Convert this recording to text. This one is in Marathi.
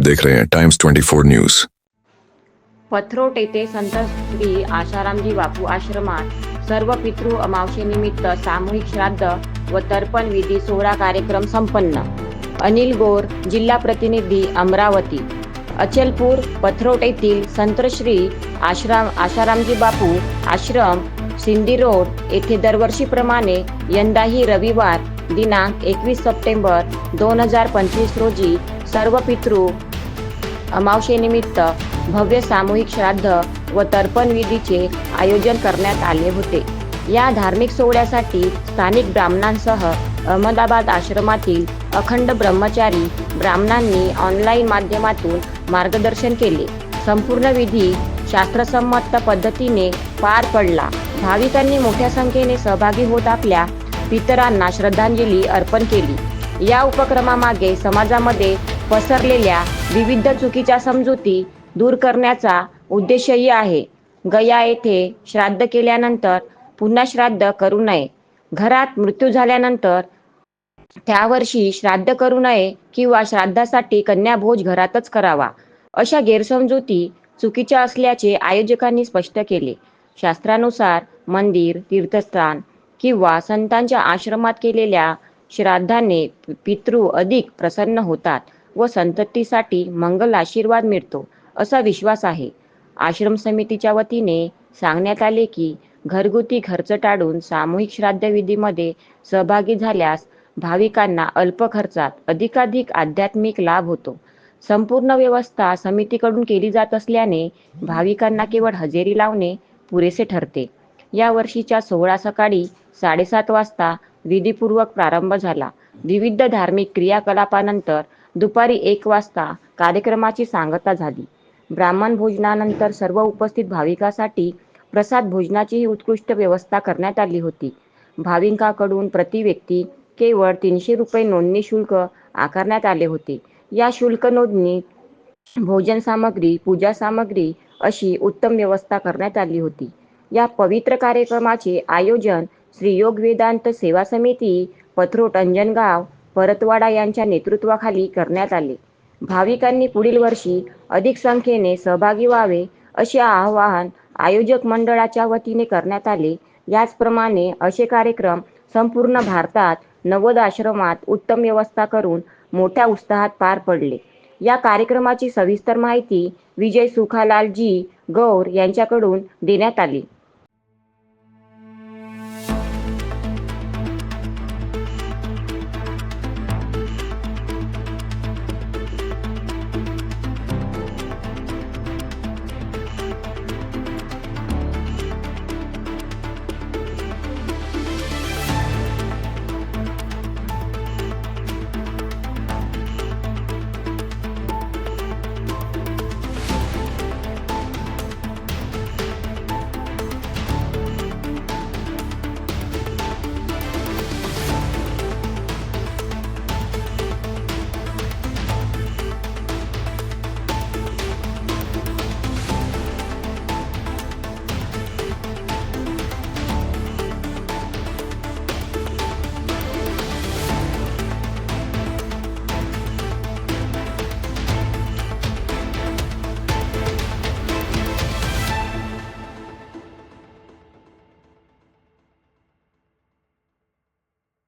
देख रहे हैं टाइम्स 24 न्यूज पथरोट येथे संत श्री आशारामजी बापू आश्रमात सर्व पितृ अमावशेनिमित्त सामूहिक श्राद्ध व तर्पण विधी सोहळा कार्यक्रम संपन्न. अनिल गोर जिल्हा प्रतिनिधी अमरावती. अचलपूर पथरोट येथील संतश्री आश्राम आशारामजी बापू आश्रम सिंधी रोड येथे दरवर्षीप्रमाणे यंदाही रविवार दिनांक एकवीस सप्टेंबर दोन हजार पंचवीस रोजी सर्व पितृ अमावशेनिमित्त भव्य सामूहिक श्राद्ध व तर्पण विधीचे आयोजन करण्यात आले होते. या धार्मिक सोहळ्यासाठी स्थानिक ब्राह्मणांसह अहमदाबाद आश्रमातील अखंड ब्रह्मचारी ब्राह्मणांनी ऑनलाईन माध्यमातून मार्गदर्शन केले. संपूर्ण विधी शास्त्रसंमत पद्धतीने पार पडला. भाविकांनी मोठ्या संख्येने सहभागी होत आपल्या पितरांना श्रद्धांजली अर्पण केली. या उपक्रमामागे समाजामध्ये पसरलेल्या विविध चुकीच्या समजुती दूर करण्याचा उद्देशही आहे. गया येथे श्राद्ध केल्यानंतर पुन्हा श्राद्ध करू नये. घरात मृत्यू झाल्यानंतर त्या वर्षी श्राद्ध करू नये किंवा श्राद्धासाठी कन्याभोज घरातच करावा अशा गैरसमजुती चुकीच्या असल्याचे आयोजकांनी स्पष्ट केले. शास्त्रानुसार मंदिर तीर्थस्थान किंवा संतांच्या आश्रमात केलेल्या श्राद्धाने पितृ अधिक प्रसन्न होतात. व संततीसाठी मंगल आशीर्वाद मिळतो असा विश्वास आहे. आश्रम समितीच्या वतीने सांगण्यात आले की घरगुती खर्च टाळून सामूहिक श्राद्धविधीमध्ये सहभागी झाल्यास भाविकांना अल्प खर्चात अधिकाधिक आध्यात्मिक लाभ होतो. संपूर्ण व्यवस्था समितीकडून केली जात असल्याने भाविकांना केवळ हजेरी लावणे पुरेसे ठरते. या वर्षीच्या सोहळा सकाळी साडेसात वाजता विधीपूर्वक प्रारंभ झाला. विविध धार्मिक क्रियाकलापानंतर दुपारी एक वाजता कार्यक्रमाची सांगता झाली. ब्राह्मण भोजनानंतर सर्व उपस्थित भाविकासाठी प्रसाद भोजनाचीही उत्कृष्ट व्यवस्था करण्यात आली होती. भाविकांकडून प्रति व्यक्ती केवळ तीनशे रुपये नोंदणी शुल्क आकारण्यात आले होते. या शुल्क नोंदणी भोजन सामग्री पूजा सामग्री अशी उत्तम व्यवस्था करण्यात आली होती. या पवित्र कार्यक्रमाचे आयोजन श्री योग वेदांत सेवा समिती पथरोट अंजनगाव परतवाडा यांच्या नेतृत्वाखाली करण्यात आले. भाविकांनी पुढील वर्षी अधिक संख्येने सहभागी व्हावे असे आवाहन आयोजक मंडळाच्या वतीने करण्यात आले. याचप्रमाणे असे कार्यक्रम संपूर्ण भारतात नवोद आश्रमात उत्तम व्यवस्था करून मोठ्या उत्साहात पार पडले. या कार्यक्रमाची सविस्तर माहिती विजय सुखालालजी गौर यांच्याकडून देण्यात आली.